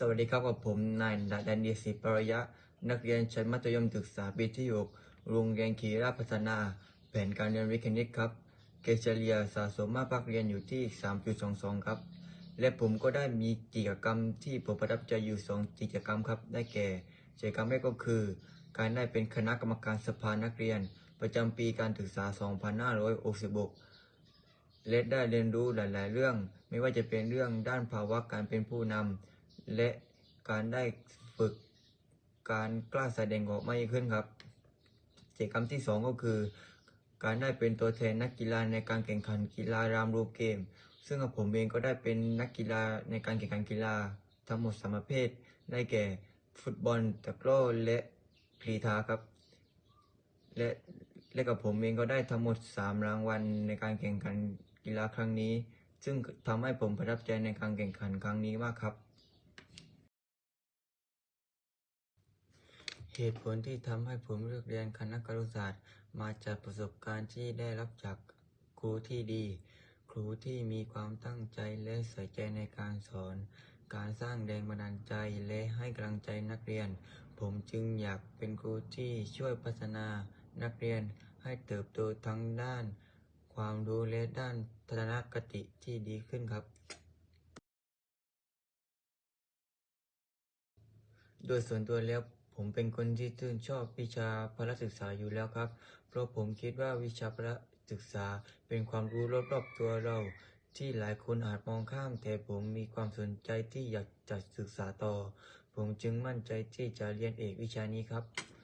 สวัสดีครับกับผมนายดาดันดีศิปรยะ นักเรียนชั้นมัธยมศึกษาปีที่6โรงเรียนขีราพัฒนา แผนการเรียนวิทย์คณิตครับ เกรดเฉลี่ยสะสมมาพักเรียนอยู่ที่ 3.22 ครับ และผมก็ได้มีกิจกรรมที่ผมประทับใจอยู่ 2 กิจกรรมครับ ได้แก่กิจกรรมแรกก็คือ การได้เป็นคณะกรรมการสภานักเรียน ประจำปีการศึกษา 2566และได้เรียนรู้หลาย ๆ เรื่อง ไม่ว่าจะเป็นเรื่องด้านภาวะการเป็นผู้นำ และการได้ฝึกการกล้าแสดงออกมากยิ่งขึ้นครับกิจกรรมที่สองก็คือ การได้เป็นตัวแทนนักกีฬาในการแข่งขันกีฬารามรูปเกม ซึ่งผมเองก็ได้เป็นนักกีฬาในการแข่งขันกีฬาทั้งหมดสามประเภท ได้แก่ฟุตบอลตะกร้อและกรีฑาครับ และและกับผมเองก็ได้ทั้งหมด 3 รางวัลในการแข่งขันกีฬาครั้งนี้ ซึ่งทำให้ผมประทับใจในการแข่งขันครั้งนี้มากครับ เหตุผลที่ทำให้ผมเลือกเรียนคณะครุศาสตร์ มาจากประสบการณ์ที่ได้รับจากครูที่ดี ครูที่มีความตั้งใจและใส่ใจในการสอน การสร้างแรงบันดาลใจและให้กำลังใจนักเรียน ผมจึงอยากเป็นครูที่ช่วยพัฒนานักเรียนให้เติบโตทั้งด้าน ความรู้และด้านทัศนคติที่ดีขึ้นครับ โดยส่วนตัวแล้ว ผมเป็นคนที่ชื่นชอบวิชาพละศึกษาอยู่แล้วครับ เพราะผมคิดว่าวิชาพละศึกษาเป็นความรู้รอบๆตัวเรา ที่หลายคนอาจมองข้าม แต่ผมมีความสนใจที่อยากจะศึกษาต่อ ผมจึงมั่นใจที่จะเรียนเอกวิชานี้ครับขอบคุณครับ